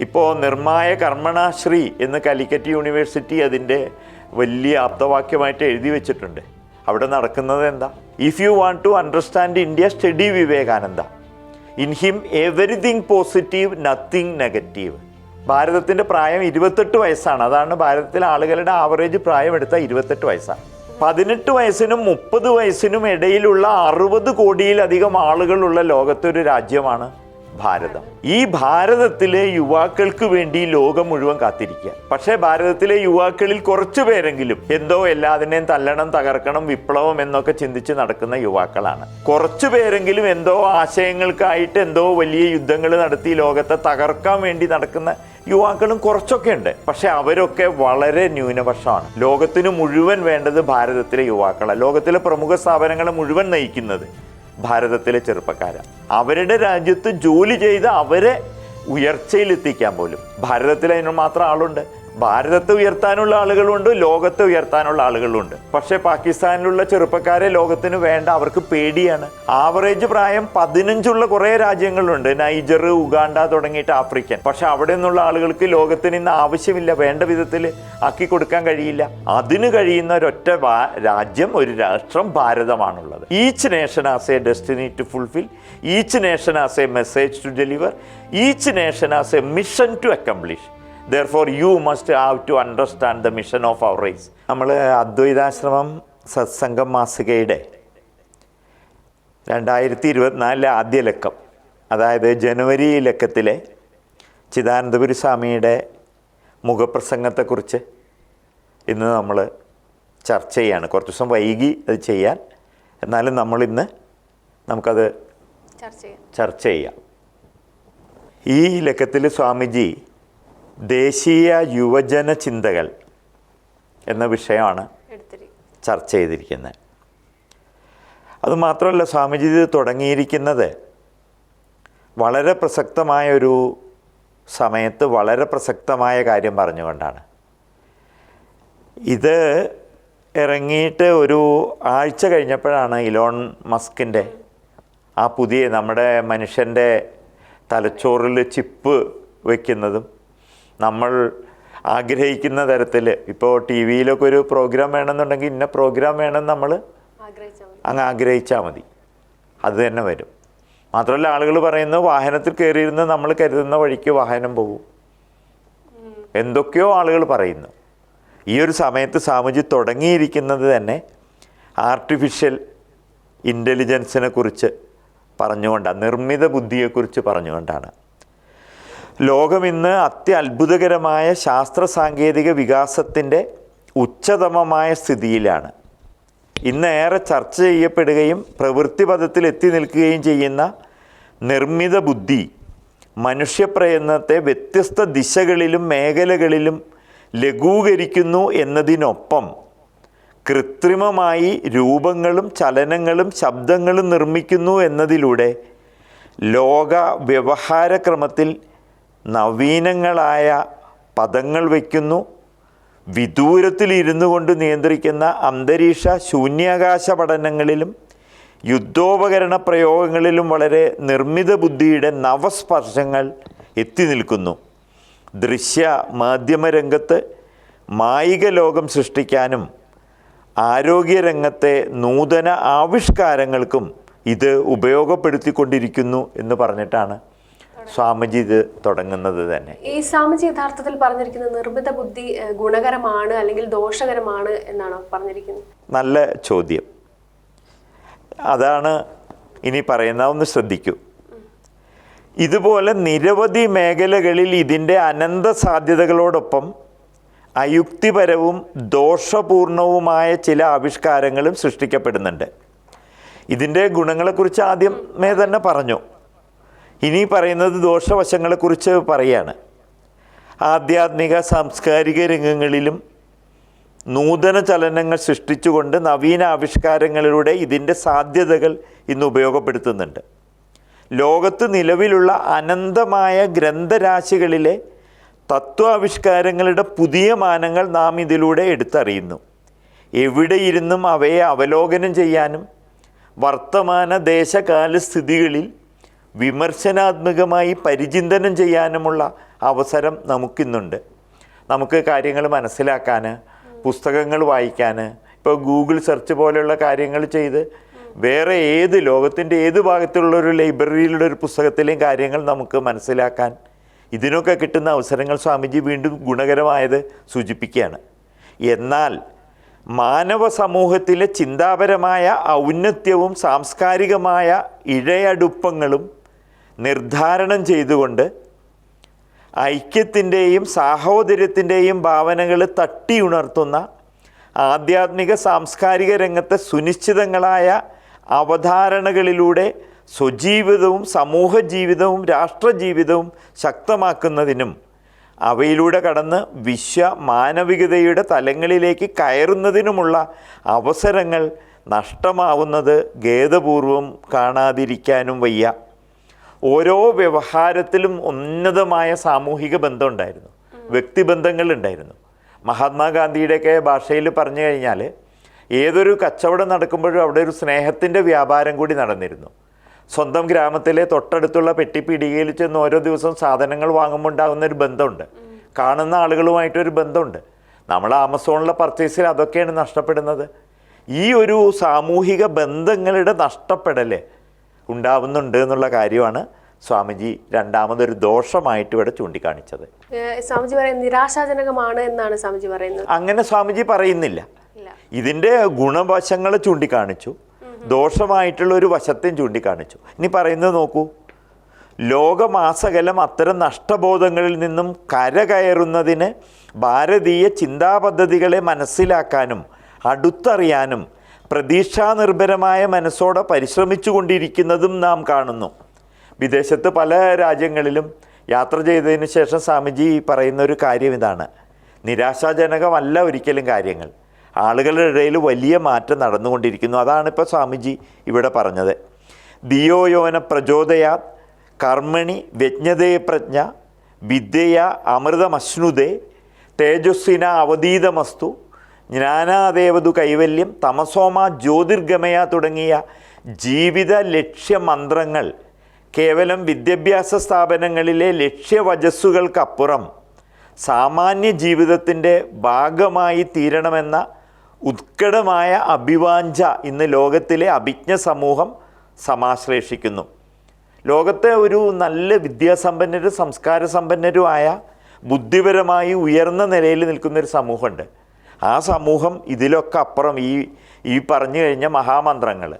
ഇപ്പോൾ നിർമ്മായ കർമ്മണാശ്രീ എന്ന് കാലിക്കറ്റ് യൂണിവേഴ്സിറ്റി അതിന്റെ വലിയ ആപ്തവാക്യമായിട്ട് എഴുതി വെച്ചിട്ടുണ്ട്. അവിടെ നടക്കുന്നത് എന്താ? If you want to understand India study Vivekananda in him everything positive nothing negative ഭാരതത്തിന്റെ പ്രായം ഇരുപത്തെട്ട് വയസ്സാണ്. അതാണ് ഭാരതത്തിലെ ആളുകളുടെ ആവറേജ് പ്രായം എടുത്താൽ ഇരുപത്തെട്ട് വയസ്സാണ്. പതിനെട്ട് വയസ്സിനും മുപ്പത് വയസ്സിനും ഇടയിലുള്ള അറുപത് കോടിയിലധികം ആളുകളുള്ള ലോകത്തൊരു രാജ്യമാണ് ഭാരതം. ഈ ഭാരതത്തിലെ യുവാക്കൾക്ക് വേണ്ടി ലോകം മുഴുവൻ കാത്തിരിക്കുക. പക്ഷേ ഭാരതത്തിലെ യുവാക്കളിൽ കുറച്ചു പേരെങ്കിലും എന്തോ എല്ലാതിനെയും തല്ലണം തകർക്കണം വിപ്ലവം എന്നൊക്കെ ചിന്തിച്ച് നടക്കുന്ന യുവാക്കളാണ്. കുറച്ചു പേരെങ്കിലും എന്തോ ആശയങ്ങൾക്കായിട്ട് എന്തോ വലിയ യുദ്ധങ്ങൾ നടത്തി ലോകത്തെ തകർക്കാൻ വേണ്ടി നടക്കുന്ന യുവാക്കളും കുറച്ചൊക്കെ ഉണ്ട്. പക്ഷെ അവരൊക്കെ വളരെ ന്യൂനപക്ഷമാണ്. ലോകത്തിന് മുഴുവൻ വേണ്ടത് ഭാരതത്തിലെ യുവാക്കളാണ് ലോകത്തിലെ പ്രമുഖ സ്ഥാപനങ്ങളെ മുഴുവൻ നയിക്കുന്നത് ഭാരതത്തിലെ ചെറുപ്പക്കാരാണ് അവരുടെ രാജ്യത്ത് ജോലി ചെയ്ത് അവരെ ഉയർച്ചയിലെത്തിക്കാൻ പോലും. ഭാരതത്തിൽ അതിന് മാത്രം ആളുണ്ട്. ഭാരതത്തെ ഉയർത്താനുള്ള ആളുകളുണ്ട് ലോകത്തെ ഉയർത്താനുള്ള ആളുകളുണ്ട്. പക്ഷേ പാകിസ്ഥാനിലുള്ള ചെറുപ്പക്കാരെ ലോകത്തിന് വേണ്ട അവർക്ക് പേടിയാണ്. ആവറേജ് പ്രായം പതിനഞ്ചുള്ള കുറേ രാജ്യങ്ങളുണ്ട്. നൈജർ ഉഗാണ്ട തുടങ്ങിയിട്ട് ആഫ്രിക്കൻ. പക്ഷെ അവിടെ നിന്നുള്ള ആളുകൾക്ക് ലോകത്തിന് ഇന്ന് ആവശ്യമില്ല. വേണ്ട വിധത്തിൽ ആക്കി കൊടുക്കാൻ കഴിയില്ല. അതിന് കഴിയുന്ന ഒരൊറ്റ രാജ്യം ഒരു രാഷ്ട്രം ഭാരതമാണുള്ളത്. Each nation has a destiny to fulfil each nation has a message to deliver each nation has a mission to accomplish therefore you must have to understand the mission of our race നമ്മൾ അദ്വൈതാശ്രമം സത്സംഗം മാസികയുടെ രണ്ടായിരത്തി ഇരുപത്തിനാലിലെ ആദ്യ ലക്കം അതായത് ജനുവരി ലക്കത്തിലെ ചിദാനന്ദപുരി സ്വാമിയുടെ മുഖപ്രസംഗത്തെക്കുറിച്ച് ഇന്ന് നമ്മൾ ചർച്ച ചെയ്യാണ്. കുറച്ച് ദിവസം വൈകി അത് ചെയ്യാൻ. എന്നാലും നമ്മളിന്ന് നമുക്കത് ചർച്ച ചെയ്യാം. ചർച്ച ചെയ്യാം. ഈ ലക്കത്തിൽ സ്വാമിജി ദേശീയ യുവജന ചിന്തകൾ എന്ന വിഷയമാണ് ചർച്ച ചെയ്തിരിക്കുന്നത്. അതുമാത്രമല്ല സ്വാമിജി ഇത് തുടങ്ങിയിരിക്കുന്നത് വളരെ പ്രസക്തമായ ഒരു സമയത്ത് വളരെ പ്രസക്തമായ കാര്യം പറഞ്ഞുകൊണ്ടാണ്. ഇത് ഇറങ്ങിയിട്ട് ഒരു ആഴ്ച കഴിഞ്ഞപ്പോഴാണ് ഇലോൺ മസ്കിന്റെ ആ പുതിയ നമ്മുടെ മനുഷ്യന്റെ തലച്ചോറിൽ ചിപ്പ് വയ്ക്കുന്നതും നമ്മൾ ആഗ്രഹിക്കുന്ന തരത്തിൽ. ഇപ്പോൾ ടി വിയിലൊക്കെ ഒരു പ്രോഗ്രാം വേണമെന്നുണ്ടെങ്കിൽ ഇന്ന പ്രോഗ്രാം വേണമെന്ന് നമ്മൾ അങ്ങ് ആഗ്രഹിച്ചാൽ മതി. അത് തന്നെ വരും. മാത്രമല്ല ആളുകൾ പറയുന്നു വാഹനത്തിൽ കയറിയിരുന്ന് നമ്മൾ കരുതുന്ന വഴിക്ക് വാഹനം പോകും. എന്തൊക്കെയോ ആളുകൾ പറയുന്നു. ഈ ഒരു സമയത്ത് സാമുജി തുടങ്ങിയിരിക്കുന്നത് തന്നെ ആർട്ടിഫിഷ്യൽ ഇന്റലിജൻസിനെ കുറിച്ച് പറഞ്ഞുകൊണ്ടാണ് നിർമ്മിത ബുദ്ധിയെക്കുറിച്ച് പറഞ്ഞുകൊണ്ടാണ്. ലോകം ഇന്ന് അത്യത്ഭുതകരമായ ശാസ്ത്ര സാങ്കേതിക വികാസത്തിന്റെ ഉച്ചതമമായ സ്ഥിതിയിലാണ്. ഇന്ന് ഏറെ ചർച്ച ചെയ്യപ്പെടുകയും പ്രവൃത്തിപഥത്തിൽ എത്തി നിൽക്കുകയും ചെയ്യുന്ന നിർമ്മിത ബുദ്ധി മനുഷ്യപ്രയത്നത്തെ വ്യത്യസ്ത ദിശകളിലും മേഖലകളിലും ലഘൂകരിക്കുന്നു എന്നതിനൊപ്പം കൃത്രിമമായി രൂപങ്ങളും ചലനങ്ങളും ശബ്ദങ്ങളും നിർമ്മിക്കുന്നു എന്നതിലൂടെ ലോക വ്യവഹാരക്രമത്തിൽ നവീനങ്ങളായ പദങ്ങൾ വയ്ക്കുന്നു. വിദൂരത്തിൽ ഇരുന്നു കൊണ്ട് നിയന്ത്രിക്കുന്ന അന്തരീക്ഷ ശൂന്യാകാശ പഠനങ്ങളിലും യുദ്ധോപകരണ പ്രയോഗങ്ങളിലും വളരെ നിർമ്മിത ബുദ്ധിയുടെ നവസ്പർശങ്ങൾ എത്തി നിൽക്കുന്നു. ദൃശ്യ മാധ്യമരംഗത്ത് മായിക ലോകം സൃഷ്ടിക്കാനും ആരോഗ്യരംഗത്തെ നൂതന ആവിഷ്കാരങ്ങൾക്കും ഇത് ഉപയോഗപ്പെടുത്തിക്കൊണ്ടിരിക്കുന്നു എന്ന് പറഞ്ഞിട്ടാണ് സ്വാമിജി ഇത് തുടങ്ങുന്നത് തന്നെ. ഈ സ്വാമിജി യഥാർത്ഥത്തിൽ പറഞ്ഞിരിക്കുന്നത് നിർമ്മിത ബുദ്ധി ഗുണകരമാണ് അല്ലെങ്കിൽ ദോഷകരമാണ് എന്നാണോ പറഞ്ഞിരിക്കുന്നത്? നല്ല ചോദ്യം. അതാണ് ഇനി പറയുന്ന ഒന്ന് ശ്രദ്ധിക്കൂ. ഇതുപോലെ നിരവധി മേഖലകളിൽ ഇതിന്റെ അനന്ത സാധ്യതകളോടൊപ്പം അയുക്തിപരവും ദോഷപൂർണവുമായ ചില ആവിഷ്കാരങ്ങളും സൃഷ്ടിക്കപ്പെടുന്നുണ്ട്. ഇതിന്റെ ഗുണങ്ങളെക്കുറിച്ച് ആദ്യമേ തന്നെ പറഞ്ഞു. ഇനി പറയുന്നത് ദോഷവശങ്ങളെക്കുറിച്ച് പറയാണ്. ആധ്യാത്മിക സാംസ്കാരിക രംഗങ്ങളിലും നൂതന ചലനങ്ങൾ സൃഷ്ടിച്ചുകൊണ്ട് നവീന ആവിഷ്കാരങ്ങളിലൂടെ ഇതിന്റെ സാധ്യതകൾ ഇന്ന് ഉപയോഗപ്പെടുത്തുന്നുണ്ട്. ലോകത്ത് നിലവിലുള്ള അനന്തമായ ഗ്രന്ഥരാശികളിലെ തത്വാവിഷ്കാരങ്ങളുടെ പുതിയ മാനങ്ങൾ നാം ഇതിലൂടെ എടുത്തറിയുന്നു. എവിടെയിരുന്നും അവയെ അവലോകനം ചെയ്യാനും വർത്തമാന ദേശകാല സ്ഥിതികളിൽ വിമർശനാത്മകമായി പരിചിന്തനം ചെയ്യാനുമുള്ള അവസരം നമുക്കിന്നുണ്ട്. നമുക്ക് കാര്യങ്ങൾ മനസ്സിലാക്കാൻ പുസ്തകങ്ങൾ വായിക്കാൻ ഇപ്പോൾ ഗൂഗിൾ സെർച്ച് പോലെയുള്ള കാര്യങ്ങൾ ചെയ്ത് വേറെ ഏത് ലോകത്തിന്റെ ഏത് ഭാഗത്തുള്ള ഒരു ലൈബ്രറിയിലുള്ള ഒരു പുസ്തകത്തിലെയും കാര്യങ്ങൾ നമുക്ക് മനസ്സിലാക്കാൻ ഇതിനൊക്കെ കിട്ടുന്ന അവസരങ്ങൾ സ്വാമിജി വീണ്ടും ഗുണകരമായത് സൂചിപ്പിക്കുകയാണ്. എന്നാൽ മാനവ സമൂഹത്തിലെ ചിന്താപരമായ ഔന്നത്യവും സാംസ്കാരികമായ ഇഴയടുപ്പങ്ങളും നിർദ്ധാരണം ചെയ്തുകൊണ്ട് ഐക്യത്തിന്റെയും സാഹോദര്യത്തിന്റെയും ഭാവനകൾ തട്ടിയുണർത്തുന്ന ആധ്യാത്മിക സാംസ്കാരിക രംഗത്തെ സുനിശ്ചിതങ്ങളായ അവധാരണകളിലൂടെ സ്വജീവിതവും സമൂഹ ജീവിതവും രാഷ്ട്രജീവിതവും ശക്തമാക്കുന്നതിനും അവയിലൂടെ കടന്ന് വിശ്വ മാനവികതയുടെ തലങ്ങളിലേക്ക് കയറുന്നതിനുമുള്ള അവസരങ്ങൾ നഷ്ടമാവുന്നത് ഖേദപൂർവം കാണാതിരിക്കാനും വയ്യ. ഓരോ വ്യവഹാരത്തിലും ഉന്നതമായ സാമൂഹിക ബന്ധം ഉണ്ടായിരുന്നു വ്യക്തിബന്ധങ്ങൾ ഉണ്ടായിരുന്നു മഹാത്മാഗാന്ധിയുടെയൊക്കെ ഭാഷയിൽ പറഞ്ഞു കഴിഞ്ഞാൽ ഏതൊരു കച്ചവടം നടക്കുമ്പോഴും അവിടെ ഒരു സ്നേഹത്തിന്റെ വ്യാപാരം കൂടി നടന്നിരുന്നു. സ്വന്തം ഗ്രാമത്തിലെ തൊട്ടടുത്തുള്ള പെട്ടിപ്പീടികയിൽ ചെന്ന് ഓരോ ദിവസവും സാധനങ്ങൾ വാങ്ങുമ്പോൾ ഉണ്ടാകുന്ന ഒരു ബന്ധമുണ്ട്. കാണുന്ന ആളുകളുമായിട്ടൊരു ബന്ധമുണ്ട്. നമ്മൾ ആമസോണിലെ പർച്ചേസിൽ അതൊക്കെയാണ് നഷ്ടപ്പെടുന്നത്. ഈ ഒരു സാമൂഹിക ബന്ധങ്ങളുടെ നഷ്ടപ്പെടൽ ഉണ്ടാവുന്നുണ്ട് എന്നുള്ള കാര്യമാണ് സ്വാമിജി രണ്ടാമതൊരു ദോഷമായിട്ട് ഇവിടെ ചൂണ്ടിക്കാണിച്ചത്. സ്വാമിജി പറയുന്നത് നിരാശാജനകമാണ് എന്നാണ് സ്വാമിജി പറയുന്നത്. അങ്ങനെ സ്വാമിജി പറയുന്നില്ല. ഇതിന്റെ ഗുണവശങ്ങൾ ചൂണ്ടിക്കാണിച്ചു. ദോഷമായിട്ടുള്ള ഒരു വശത്തെയും ചൂണ്ടിക്കാണിച്ചു. ഇനി പറയുന്നത് നോക്കൂ. ലോകമാസകലം അത്തരം നഷ്ടബോധങ്ങളിൽ നിന്നും കരകയറുന്നതിന് ഭാരതീയ ചിന്താപദ്ധതികളെ മനസ്സിലാക്കാനും അടുത്തറിയാനും പ്രതീക്ഷാനിർഭരമായ മനസ്സോടെ പരിശ്രമിച്ചു കൊണ്ടിരിക്കുന്നതും നാം കാണുന്നു. വിദേശത്ത് പല രാജ്യങ്ങളിലും യാത്ര ചെയ്തതിന് ശേഷം സ്വാമിജി പറയുന്ന ഒരു കാര്യം ഇതാണ്. നിരാശാജനകമല്ല ഒരിക്കലും കാര്യങ്ങൾ. ആളുകളുടെ ഇടയിൽ വലിയ മാറ്റം നടന്നുകൊണ്ടിരിക്കുന്നു. അതാണ് ഇപ്പോൾ സ്വാമിജി ഇവിടെ പറഞ്ഞത്. ദിയോയോന പ്രചോദയാ കർമ്മണി വ്യജ്ഞതയെ പ്രജ്ഞ വിദ്യയ അമൃതമശ്നുതേ തേജസ്വിന അവതീതമസ്തു ജ്ഞാനാദേവതു കൈവല്യം തമസോമ ജ്യോതിർഗമയ തുടങ്ങിയ ജീവിത ലക്ഷ്യമന്ത്രങ്ങൾ കേവലം വിദ്യാഭ്യാസ സ്ഥാപനങ്ങളിലെ ലക്ഷ്യവചസ്സുകൾക്കപ്പുറം സാമാന്യ ജീവിതത്തിന്റെ ഭാഗമായി തീരണമെന്ന ഉത്കടമായ അഭിവാഞ്ച ഇന്ന് ലോകത്തിലെ അഭിജ്ഞ സമൂഹം സമാശ്ലേഷിക്കുന്നു. ലോകത്തെ ഒരു നല്ല വിദ്യാസമ്പന്നരും സംസ്കാര സമ്പന്നരുമായ ബുദ്ധിപരമായി ഉയർന്ന നിലയിൽ നിൽക്കുന്നൊരു സമൂഹമുണ്ട്. ആ സമൂഹം ഇതിലൊക്കെ അപ്പുറം ഈ ഈ പറഞ്ഞു കഴിഞ്ഞ മഹാമന്ത്രങ്ങൾ.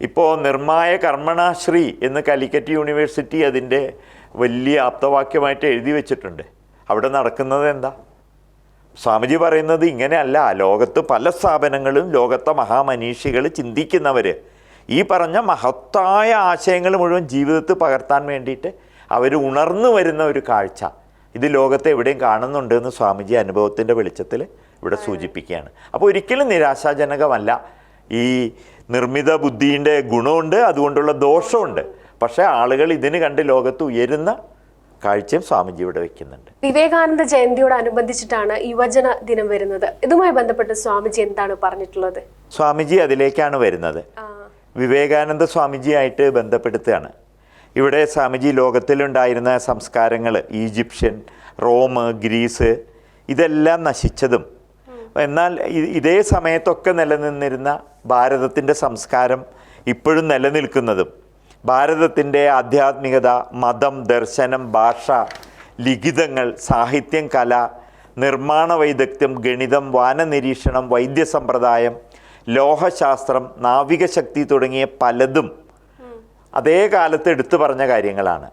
ഇപ്പോൾ നിർമ്മായ കർമ്മണാശ്രീ എന്ന് കാലിക്കറ്റ് യൂണിവേഴ്സിറ്റി അതിന്റെ വലിയ ആപ്തവാക്യമായിട്ട് എഴുതി വെച്ചിട്ടുണ്ട്. അവിടെ നടക്കുന്നത് എന്താ? സ്വാമിജി പറയുന്നത് ഇങ്ങനെയല്ല ലോകത്ത് പല സ്ഥാപനങ്ങളും ലോകത്തെ മഹാമനീഷികൾ ചിന്തിക്കുന്നവർ ഈ പറഞ്ഞ മഹത്തായ ആശയങ്ങൾ മുഴുവൻ ജീവിതത്തിൽ പകർത്താൻ വേണ്ടിയിട്ട് അവർ ഉണർന്നു വരുന്ന ഒരു കാഴ്ച. ഇത് ലോകത്തെ എവിടെയും കാണുന്നുണ്ട് എന്ന് സ്വാമിജി അനുഭവത്തിന്റെ വെളിച്ചത്തിൽ ഇവിടെ സൂചിപ്പിക്കുകയാണ്. അപ്പോൾ ഒരിക്കലും നിരാശാജനകമല്ല. ഈ നിർമ്മിത ബുദ്ധിയുടെ ഗുണമുണ്ട് അതുകൊണ്ടുള്ള ദോഷമുണ്ട്. പക്ഷേ ആളുകൾ ഇതിന് കണ്ട് ലോകത്ത് ഉയരുന്ന കാഴ്ചയും സ്വാമിജി ഇവിടെ വയ്ക്കുന്നുണ്ട് വിവേകാനന്ദ ജയന്തിയോടനുബന്ധിച്ചിട്ടാണ് യുവജന ദിനം വരുന്നത്. ഇതുമായി ബന്ധപ്പെട്ട് സ്വാമിജി എന്താണ് പറഞ്ഞിട്ടുള്ളത്? സ്വാമിജി അതിലേക്കാണ് വരുന്നത്. വിവേകാനന്ദ സ്വാമിജിയായിട്ട് ബന്ധപ്പെടുത്തുകയാണ്. ഇവിടെ സ്വാമിജി ലോകത്തിലുണ്ടായിരുന്ന സംസ്കാരങ്ങൾ ഈജിപ്ഷ്യൻ റോം ഗ്രീസ് ഇതെല്ലാം നശിച്ചതും എന്നാൽ ഇതേ സമയത്തൊക്കെ നിലനിന്നിരുന്ന ഭാരതത്തിന്റെ സംസ്കാരം ഇപ്പോഴും നിലനിൽക്കുന്നതും. ഭാരതത്തിന്റെ ആധ്യാത്മികത മതം ദർശനം ഭാഷ ലിഖിതങ്ങൾ സാഹിത്യം കല നിർമ്മാണ വൈദഗ്ധ്യം ഗണിതം വാനനിരീക്ഷണം വൈദ്യസമ്പ്രദായം ലോഹശാസ്ത്രം നാവികശക്തി തുടങ്ങിയ പലതും അതേ കാലത്ത് എടുത്തു പറഞ്ഞ കാര്യങ്ങളാണ്.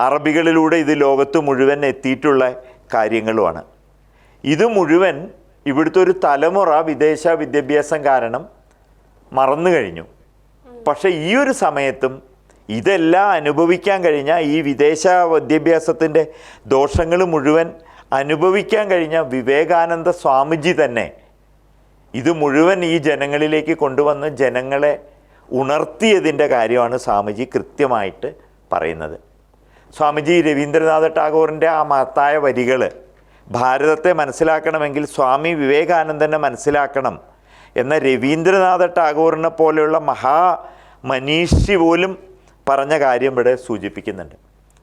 അറബികളിലൂടെ ഇത് ലോകത്ത് മുഴുവൻ എത്തിയിട്ടുള്ള കാര്യങ്ങളുമാണ്. ഇത് മുഴുവൻ ഇവിടുത്തെ ഒരു തലമുറ വിദേശ വിദ്യാഭ്യാസം കാരണം മറന്നു കഴിഞ്ഞു. പക്ഷേ ഈ ഒരു സമയത്തും ഇതെല്ലാം അനുഭവിക്കാൻ കഴിഞ്ഞ ഈ വിദേശ വിദ്യാഭ്യാസത്തിന്റെ ദോഷങ്ങൾ മുഴുവൻ അനുഭവിക്കാൻ കഴിഞ്ഞ വിവേകാനന്ദ സ്വാമിജി തന്നെ ഇത് മുഴുവൻ ഈ ജനങ്ങളിലേക്ക് കൊണ്ടുവന്ന് ജനങ്ങളെ ഉണർത്തിയതിന്റെ കാര്യമാണ് സ്വാമിജി കൃത്യമായിട്ട് പറയുന്നത്. സ്വാമിജി രവീന്ദ്രനാഥ ടാഗോറിന്റെ ആ മഹത്തായ വരികൾ ഭാരതത്തെ മനസ്സിലാക്കണമെങ്കിൽ സ്വാമി വിവേകാനന്ദനെ മനസ്സിലാക്കണം എന്ന രവീന്ദ്രനാഥ ടാഗോറിനെ പോലെയുള്ള മഹാ മനീഷി പോലും പറഞ്ഞ കാര്യം ഇവിടെ സൂചിപ്പിക്കുന്നുണ്ട്.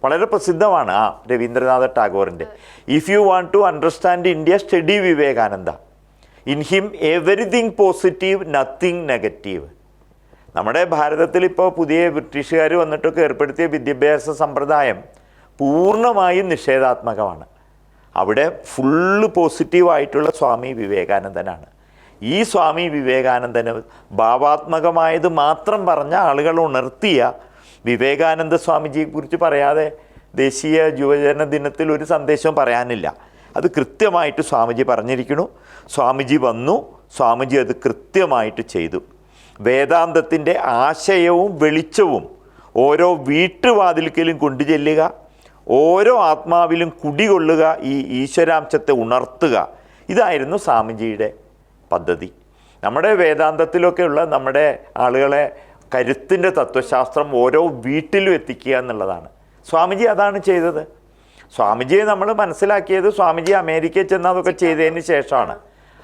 വളരെ പ്രസിദ്ധമാണ് ആ രവീന്ദ്രനാഥ ടാഗോറിന്റെ. If you want to understand India study Vivekananda in him everything positive nothing negative നമ്മുടെ ഭാരതത്തിൽ ഇപ്പോൾ പുതിയ ബ്രിട്ടീഷുകാർ വന്നിട്ടൊക്കെ ഏർപ്പെടുത്തിയ വിദ്യാഭ്യാസ സമ്പ്രദായം പൂർണമായും നിഷേധാത്മകമാണ്. അവിടെ ഫുള്ള് പോസിറ്റീവായിട്ടുള്ള സ്വാമി വിവേകാനന്ദനാണ്. ഈ സ്വാമി വിവേകാനന്ദന് ഭാവാത്മകമായത് മാത്രം പറഞ്ഞ ആളുകൾ ഉണർത്തിയ വിവേകാനന്ദ സ്വാമിജിയെക്കുറിച്ച് പറയാതെ ദേശീയ യുവജന ദിനത്തിൽ ഒരു സന്ദേശവും പറയാനില്ല. അത് കൃത്യമായിട്ട് സ്വാമിജി പറഞ്ഞിരിക്കുന്നു. സ്വാമിജി വന്നു. സ്വാമിജി അത് കൃത്യമായിട്ട് ചെയ്തു. വേദാന്തത്തിന്റെ ആശയവും വെളിച്ചവും ഓരോ വീട്ടുവാതിൽക്കലും കൊണ്ടുചെല്ലുക ഓരോ ആത്മാവിലും കുടികൊള്ളുക ഈ ഈശ്വരാംശത്തെ ഉണർത്തുക. ഇതായിരുന്നു സ്വാമിജിയുടെ പദ്ധതി. നമ്മുടെ വേദാന്തത്തിലൊക്കെയുള്ള നമ്മുടെ ആളുകളെ കരുത്തിന്റെ തത്വശാസ്ത്രം ഓരോ വീട്ടിലും എത്തിക്കുക എന്നുള്ളതാണ്. സ്വാമിജി അതാണ് ചെയ്തത്. സ്വാമിജിയെ നമ്മൾ മനസ്സിലാക്കിയത് സ്വാമിജി അമേരിക്കയിൽ ചെന്ന് അതൊക്കെ ചെയ്തതിന് ശേഷമാണ്.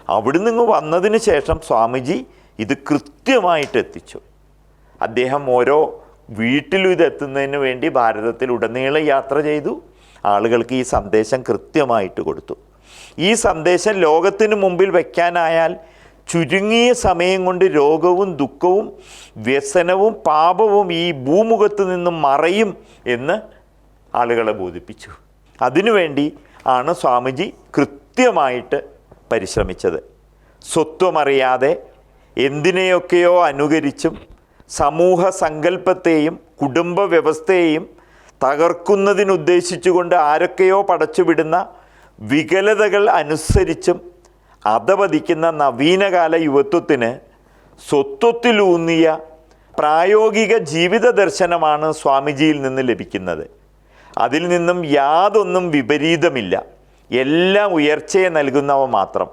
അവിടെ നിന്ന് വന്നതിന് ശേഷം സ്വാമിജി ഇത് കൃത്യമായിട്ട് എത്തിച്ചു. അദ്ദേഹം ഓരോ വീട്ടിലും ഇത് എത്തുന്നതിന് വേണ്ടി ഭാരതത്തിൽ ഉടനീളം യാത്ര ചെയ്തു. ആളുകൾക്ക് ഈ സന്ദേശം കൃത്യമായിട്ട് കൊടുത്തു. ഈ സന്ദേശം ലോകത്തിന് മുമ്പിൽ വയ്ക്കാനായാൽ ചുരുങ്ങിയ സമയം കൊണ്ട് രോഗവും ദുഃഖവും വ്യസനവും പാപവും ഈ ഭൂമുഖത്ത് നിന്നും മറയും എന്ന് ആളുകളെ ബോധിപ്പിച്ചു. അതിനുവേണ്ടി ആണ് സ്വാമിജി കൃത്യമായിട്ട് പരിശ്രമിച്ചത്. സ്വത്വമറിയാതെ എന്തിനെയൊക്കെയോ അനുകരിച്ചും സമൂഹ സങ്കല്പത്തെയും കുടുംബ വ്യവസ്ഥയെയും തകർക്കുന്നതിനുദ്ദേശിച്ചുകൊണ്ട് ആരൊക്കെയോ പടച്ചുവിടുന്ന വികലതകൾ അനുസരിച്ചും അധപതിക്കുന്ന നവീനകാല യുവത്വത്തിന് സ്വത്വത്തിലൂന്നിയ പ്രായോഗിക ജീവിത ദർശനമാണ് സ്വാമിജിയിൽ നിന്ന് ലഭിക്കുന്നത്. അതിൽ നിന്നും യാതൊന്നും വിപരീതമില്ല. എല്ലാം ഉയർച്ചയെ നൽകുന്നവ മാത്രം.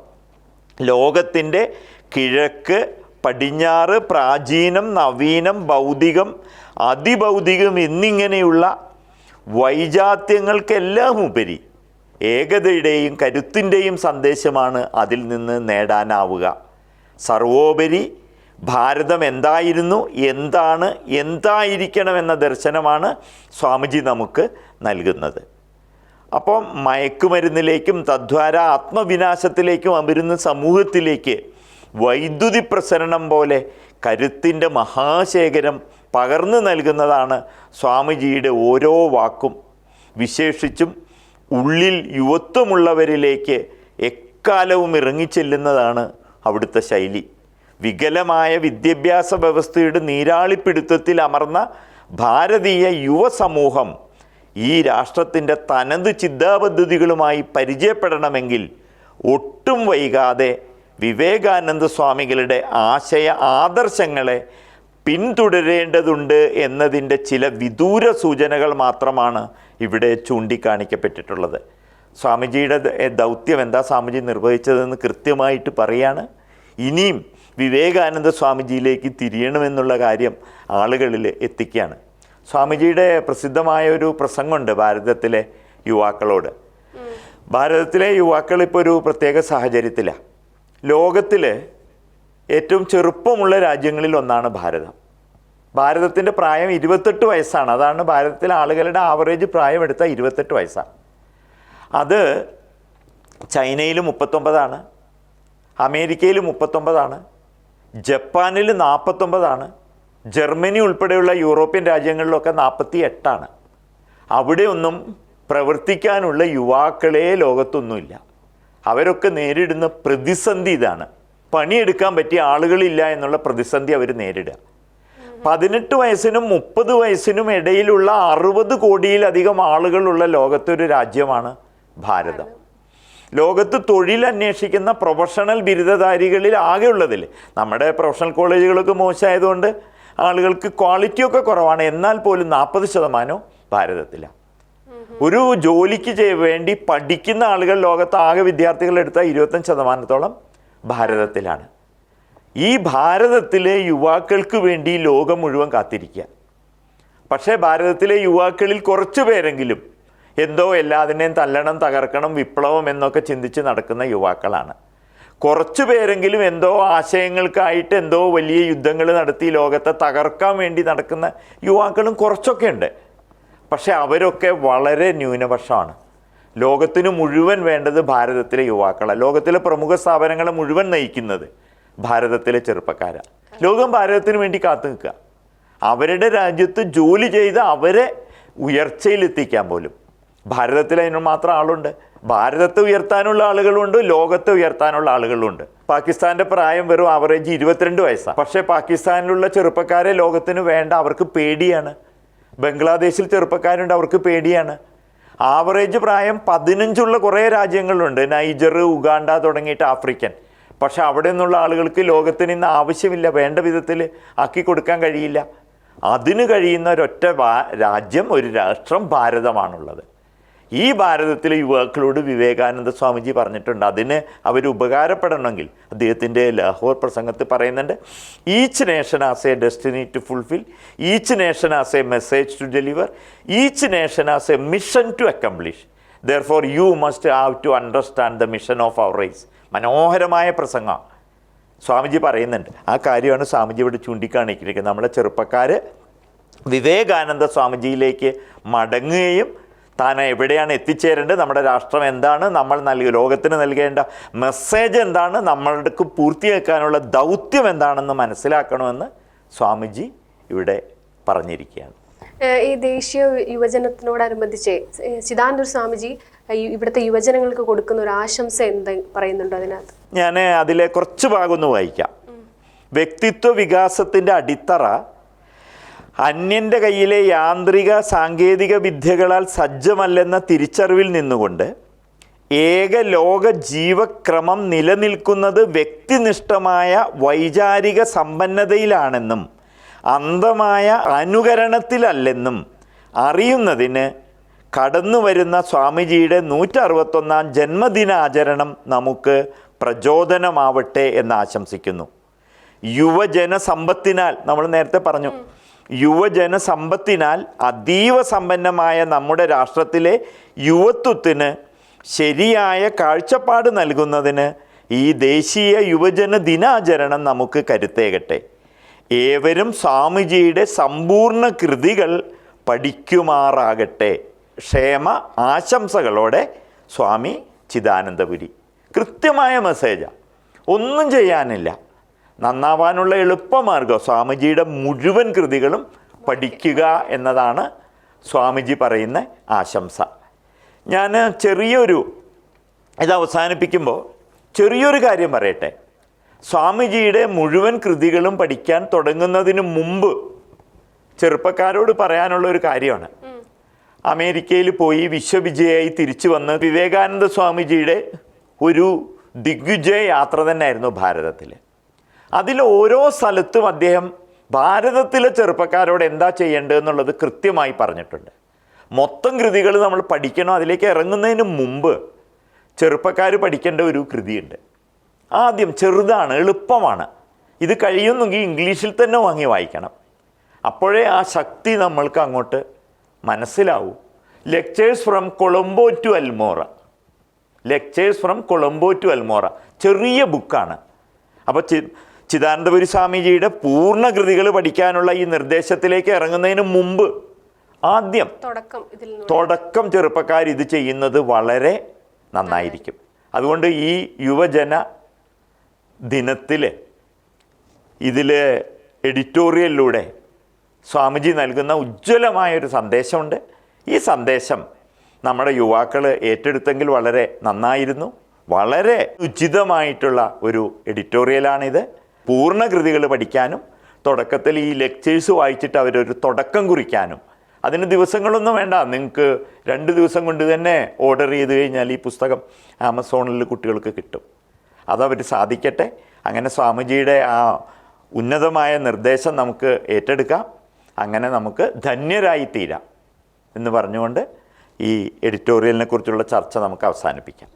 ലോകത്തിന്റെ കിഴക്ക് പടിഞ്ഞാറ് പ്രാചീനം നവീനം ഭൗതികം അതിഭൗതികം എന്നിങ്ങനെയുള്ള വൈജാത്യങ്ങൾക്കെല്ലാം ഉപരി ഏകതയുടെയും കരുത്തിന്റെയും സന്ദേശമാണ് അതിൽ നിന്ന് നേടാനാവുക. സർവോപരി ഭാരതം എന്തായിരുന്നു എന്താണ് എന്തായിരിക്കണം എന്ന ദർശനമാണ് സ്വാമിജി നമുക്ക് നൽകുന്നത്. അപ്പം മയക്കുമരുന്നിലേക്കും തദ്വാര ആത്മവിനാശത്തിലേക്കും അമരുന്ന സമൂഹത്തിലേക്ക് വൈദ്യുതി പ്രസരണം പോലെ കരുത്തിന്റെ മഹാശേഖരം പകർന്നു നൽകുന്നതാണ് സ്വാമിജിയുടെ ഓരോ വാക്കും. വിശേഷിച്ചും ഉള്ളിൽ യുവത്വമുള്ളവരിലേക്ക് എക്കാലവും ഇറങ്ങിച്ചെല്ലുന്നതാണ് അവിടുത്തെ ശൈലി. വികലമായ വിദ്യാഭ്യാസ വ്യവസ്ഥയുടെ നീരാളിപ്പിടുത്തത്തിൽ അമർന്ന ഭാരതീയ യുവസമൂഹം ഈ രാഷ്ട്രത്തിന്റെ തനത് ചിന്താപദ്ധതികളുമായി പരിചയപ്പെടണമെങ്കിൽ ഒട്ടും വൈകാതെ വിവേകാനന്ദ സ്വാമികളുടെ ആശയ ആദർശങ്ങളെ പിന്തുടരേണ്ടതുണ്ട് എന്നതിന്റെ ചില വിദൂര സൂചനകൾ മാത്രമാണ് ഇവിടെ ചൂണ്ടിക്കാണിക്കപ്പെട്ടിട്ടുള്ളത്. സ്വാമിജിയുടെ ദൗത്യം എന്താ സ്വാമിജി നിർവഹിച്ചതെന്ന് കൃത്യമായിട്ട് പറയാണ്. ഇനിയും വിവേകാനന്ദ സ്വാമിജിയിലേക്ക് തിരിയണമെന്നുള്ള കാര്യം ആളുകളിൽ എത്തിക്കുകയാണ്. സ്വാമിജിയുടെ പ്രസിദ്ധമായ ഒരു പ്രസംഗമുണ്ട് ഭാരതത്തിലെ യുവാക്കളോട്. ഭാരതത്തിലെ യുവാക്കൾ ഇപ്പോൾ ഒരു പ്രത്യേക സാഹചര്യത്തിലാണ്. ലോകത്തിൽ ഏറ്റവും ചെറുപ്പമുള്ള രാജ്യങ്ങളിൽ ഒന്നാണ് ഭാരതം. ഭാരതത്തിന്റെ പ്രായം ഇരുപത്തെട്ട് വയസ്സാണ്. അതാണ് ഭാരതത്തിലെ ആളുകളുടെ ആവറേജ് പ്രായം എടുത്താൽ ഇരുപത്തെട്ട് വയസ്സാണ് അത് ചൈനയിൽ മുപ്പത്തൊമ്പതാണ് അമേരിക്കയിൽ മുപ്പത്തൊമ്പതാണ് ജപ്പാനിൽ നാൽപ്പത്തൊമ്പതാണ് ജർമ്മനി ഉൾപ്പെടെയുള്ള യൂറോപ്യൻ രാജ്യങ്ങളിലൊക്കെ നാൽപ്പത്തി എട്ടാണ് അവിടെയൊന്നും പ്രവർത്തിക്കാനുള്ള യുവാക്കളെ ലോകത്തൊന്നുമില്ല. അവരൊക്കെ നേരിടുന്ന പ്രതിസന്ധി ഇതാണ്. പണിയെടുക്കാൻ പറ്റിയ ആളുകളില്ല എന്നുള്ള പ്രതിസന്ധി അവർ നേരിടുക. പതിനെട്ട് വയസ്സിനും മുപ്പത് വയസ്സിനും ഇടയിലുള്ള അറുപത് കോടിയിലധികം ആളുകളുള്ള ലോകത്തൊരു രാജ്യമാണ് ഭാരതം. ലോകത്ത് തൊഴിൽ അന്വേഷിക്കുന്ന പ്രൊഫഷണൽ ബിരുദധാരികളിൽ ആകെയുള്ളതിൽ നമ്മുടെ പ്രൊഫഷണൽ കോളേജുകളൊക്കെ മോശമായതുകൊണ്ട് ആളുകൾക്ക് ക്വാളിറ്റിയൊക്കെ കുറവാണ്. എന്നാൽ പോലും നാൽപ്പത് ശതമാനവും ഭാരതത്തിലാണ്. ഒരു ജോലിക്ക് വേണ്ടി പഠിക്കുന്ന ആളുകൾ ലോകത്ത് ആകെ വിദ്യാർത്ഥികളെടുത്ത ഇരുപത്തഞ്ച് ശതമാനത്തോളം ഭാരതത്തിലാണ്. ഈ ഭാരതത്തിലെ യുവാക്കൾക്ക് വേണ്ടി ലോകം മുഴുവൻ കാത്തിരിക്കുക. പക്ഷേ ഭാരതത്തിലെ യുവാക്കളിൽ കുറച്ചു പേരെങ്കിലും എന്തോ എല്ലാതിനെയും തല്ലണം തകർക്കണം വിപ്ലവം എന്നൊക്കെ ചിന്തിച്ച് നടക്കുന്ന യുവാക്കളാണ്. കുറച്ചു പേരെങ്കിലും എന്തോ ആശയങ്ങൾക്കായിട്ട് എന്തോ വലിയ യുദ്ധങ്ങൾ നടത്തി ലോകത്തെ തകർക്കാൻ വേണ്ടി നടക്കുന്ന യുവാക്കളും കുറച്ചൊക്കെ ഉണ്ട് പക്ഷെ അവരൊക്കെ വളരെ ന്യൂനപക്ഷമാണ്. ലോകത്തിന് മുഴുവൻ വേണ്ടത് ഭാരതത്തിലെ യുവാക്കളാണ് ലോകത്തിലെ പ്രമുഖ സ്ഥാപനങ്ങളെ മുഴുവൻ നയിക്കുന്നത് ഭാരതത്തിലെ ചെറുപ്പക്കാരാണ് ലോകം ഭാരതത്തിന് വേണ്ടി കാത്തു നിൽക്കുക. അവരുടെ രാജ്യത്ത് ജോലി ചെയ്ത് അവരെ ഉയർച്ചയിലെത്തിക്കാൻ പോലും. ഭാരതത്തിൽ അതിന് മാത്രം ആളുണ്ട്. ഭാരതത്തെ ഉയർത്താനുള്ള ആളുകളുണ്ട് ലോകത്തെ ഉയർത്താനുള്ള ആളുകളുണ്ട്. പാകിസ്ഥാന്റെ പ്രായം വെറും ആവറേജ് ഇരുപത്തിരണ്ട് വയസ്സാണ് പക്ഷേ പാകിസ്ഥാനിലുള്ള ചെറുപ്പക്കാരെ ലോകത്തിന് വേണ്ട അവർക്ക് പേടിയാണ്. ബംഗ്ലാദേശിൽ ചെറുപ്പക്കാരുണ്ട് അവർക്ക് പേടിയാണ്. ആവറേജ് പ്രായം പതിനഞ്ചുള്ള കുറേ രാജ്യങ്ങളുണ്ട്. നൈജർ ഉഗാണ്ട തുടങ്ങിയിട്ട് ആഫ്രിക്കൻ പക്ഷേ അവിടെ നിന്നുള്ള ആളുകൾക്ക് ലോകത്തിന് ഇന്ന് ആവശ്യമില്ല. വേണ്ട വിധത്തിൽ ആക്കി കൊടുക്കാൻ കഴിയില്ല. അതിന് കഴിയുന്ന ഒരൊറ്റ രാജ്യം ഒരു രാഷ്ട്രം ഭാരതമാണുള്ളത്. ഈ ഭാരതത്തിലെ യുവാക്കളോട് വിവേകാനന്ദ സ്വാമിജി പറഞ്ഞിട്ടുണ്ട്. അതിന് അവർ ഉപകാരപ്പെടണമെങ്കിൽ അദ്ദേഹത്തിന്റെ ലാഹോർ പ്രസംഗത്തിൽ പറയുന്നുണ്ട്. Each nation has a destiny to fulfil each nation has a message to deliver each nation has a mission to accomplish therefore you must have to understand the mission of our race മനോഹരമായ പ്രസംഗം സ്വാമിജി പറയുന്നുണ്ട്. ആ കാര്യമാണ് സ്വാമിജി ഇവിടെ ചൂണ്ടിക്കാണിക്കുന്നത് നമ്മളെ ചെറുപ്പക്കാർ വിവേകാനന്ദ സ്വാമിജിയിലേക്ക് മടങ്ങുകയും താൻ എവിടെയാണ് എത്തിച്ചേരേണ്ടത്? നമ്മുടെ രാഷ്ട്രം എന്താണ്? നമ്മൾ നൽകി ലോകത്തിന് നൽകേണ്ട മെസ്സേജ് എന്താണ്? നമ്മൾക്ക് പൂർത്തിയാക്കാനുള്ള ദൗത്യം എന്താണെന്ന് മനസ്സിലാക്കണമെന്ന് സ്വാമിജി ഇവിടെ പറഞ്ഞിരിക്കുകയാണ്. ഈ ദേശീയ യുവജനത്തിനോടനുബന്ധിച്ച് ചിദാനന്ദ സ്വാമിജി ഇവിടുത്തെ യുവജനങ്ങൾക്ക് കൊടുക്കുന്ന ഒരു ആശംസ എന്ത് പറയുന്നുണ്ടോ അതിനകത്ത്? ഞാൻ അതിലെ കുറച്ച് ഭാഗം ഒന്ന് വായിക്കാം. വ്യക്തിത്വ വികാസത്തിന്റെ അടിത്തറ അന്യന്റെ കയ്യിലെ യാന്ത്രിക സാങ്കേതിക വിദ്യകളാൽ സജ്ജമല്ലെന്ന തിരിച്ചറിവിൽ നിന്നുകൊണ്ട് ഏക ലോക ജീവക്രമം നിലനിൽക്കുന്നത് വ്യക്തിനിഷ്ഠമായ വൈചാരിക സമ്പന്നതയിലാണെന്നും അന്ധമായ അനുകരണത്തിലല്ലെന്നും അറിയുന്നതിന് കടന്നുവരുന്ന സ്വാമിജിയുടെ നൂറ്ററുപത്തൊന്നാം ജന്മദിനാചരണം നമുക്ക് പ്രചോദനമാവട്ടെ എന്ന് ആശംസിക്കുന്നു. യുവജന സമ്പത്തിനാൽ നമ്മൾ നേരത്തെ പറഞ്ഞു. യുവജന സമ്പത്തിനാൽ അതീവ സമ്പന്നമായ നമ്മുടെ രാഷ്ട്രത്തിലെ യുവത്വത്തിന് ശരിയായ കാഴ്ചപ്പാട് നൽകുന്നതിന് ഈ ദേശീയ യുവജന ദിനാചരണം നമുക്ക് കരുത്തേകട്ടെ. ഏവരും സ്വാമിജിയുടെ സമ്പൂർണ കൃതികൾ പഠിക്കുമാറാകട്ടെ. ക്ഷേമ ആശംസകളോടെ സ്വാമി ചിദാനന്ദപുരി. കൃത്യമായ മെസ്സേജാണ് ഒന്നും ചെയ്യാനില്ല. നന്നാവാനുള്ള എളുപ്പമാർഗം സ്വാമിജിയുടെ മുഴുവൻ കൃതികളും പഠിക്കുക എന്നതാണ് സ്വാമിജി പറയുന്ന ആശംസ. ഞാൻ ചെറിയൊരു ഇത് അവസാനിപ്പിക്കുമ്പോൾ ചെറിയൊരു കാര്യം പറയട്ടെ. സ്വാമിജിയുടെ മുഴുവൻ കൃതികളും പഠിക്കാൻ തുടങ്ങുന്നതിന് മുമ്പ് ചെറുപ്പക്കാരോട് പറയാനുള്ള ഒരു കാര്യമാണ്. അമേരിക്കയിൽ പോയി വിശ്വവിജയായി തിരിച്ചു വന്ന് വിവേകാനന്ദ സ്വാമിജിയുടെ ഒരു ദിഗ്വിജയ യാത്ര തന്നെയായിരുന്നു ഭാരതത്തിൽ അതിൽ ഓരോ സ്ഥലത്തും അദ്ദേഹം ഭാരതത്തിലെ ചെറുപ്പക്കാരോട് എന്താ ചെയ്യേണ്ടതെന്നുള്ളത് കൃത്യമായി പറഞ്ഞിട്ടുണ്ട്. മൊത്തം കൃതികൾ നമ്മൾ പഠിക്കണം അതിലേക്ക് ഇറങ്ങുന്നതിന് മുമ്പ് ചെറുപ്പക്കാർ പഠിക്കേണ്ട ഒരു കൃതിയുണ്ട്. ആദ്യം ചെറുതാണ് എളുപ്പമാണ്. ഇത് കഴിയുന്നെങ്കിൽ ഇംഗ്ലീഷിൽ തന്നെ വാങ്ങി വായിക്കണം. അപ്പോഴേ ആ ശക്തി നമ്മൾക്ക് അങ്ങോട്ട് മനസ്സിലാവൂ. Lectures from Colombo to Almora lectures from Colombo to Almora ചെറിയ ബുക്കാണ് അപ്പോൾ ചിദാനന്ദപുരി സ്വാമിജിയുടെ പൂർണ കൃതികൾ പഠിക്കാനുള്ള ഈ നിർദ്ദേശത്തിലേക്ക് ഇറങ്ങുന്നതിന് മുമ്പ് ആദ്യം തുടക്കം ചെറുപ്പക്കാർ ഇത് ചെയ്യുന്നത് വളരെ നന്നായിരിക്കും. അതുകൊണ്ട് ഈ യുവജന ദിനത്തിൽ ഇതിൽ എഡിറ്റോറിയലിലൂടെ സ്വാമിജി നൽകുന്ന ഉജ്ജ്വലമായൊരു സന്ദേശമുണ്ട്. ഈ സന്ദേശം നമ്മുടെ യുവാക്കൾ ഏറ്റെടുത്തെങ്കിൽ വളരെ നന്നായിരുന്നു. വളരെ ഉചിതമായിട്ടുള്ള ഒരു എഡിറ്റോറിയലാണിത്. പൂർണ കൃതികൾ പഠിക്കാനും തുടക്കത്തിൽ ഈ ലെക്ചേഴ്സ് വായിച്ചിട്ട് അവരൊരു തുടക്കം കുറിക്കാനും. അതിന് ദിവസങ്ങളൊന്നും വേണ്ട. നിങ്ങൾക്ക് രണ്ട് ദിവസം കൊണ്ട് തന്നെ ഓർഡർ ചെയ്ത് കഴിഞ്ഞാൽ ഈ പുസ്തകം ആമസോണിൽ കുട്ടികൾക്ക് കിട്ടും. അതവർ സാധിക്കട്ടെ. അങ്ങനെ സ്വാമിജിയുടെ ആ ഉന്നതമായ നിർദ്ദേശം നമുക്ക് ഏറ്റെടുക്കാം. അങ്ങനെ നമുക്ക് ധന്യരായി തീരാം എന്ന് പറഞ്ഞുകൊണ്ട് ഈ എഡിറ്റോറിയലിനെ കുറിച്ചുള്ള ചർച്ച നമുക്ക് അവസാനിപ്പിക്കാം.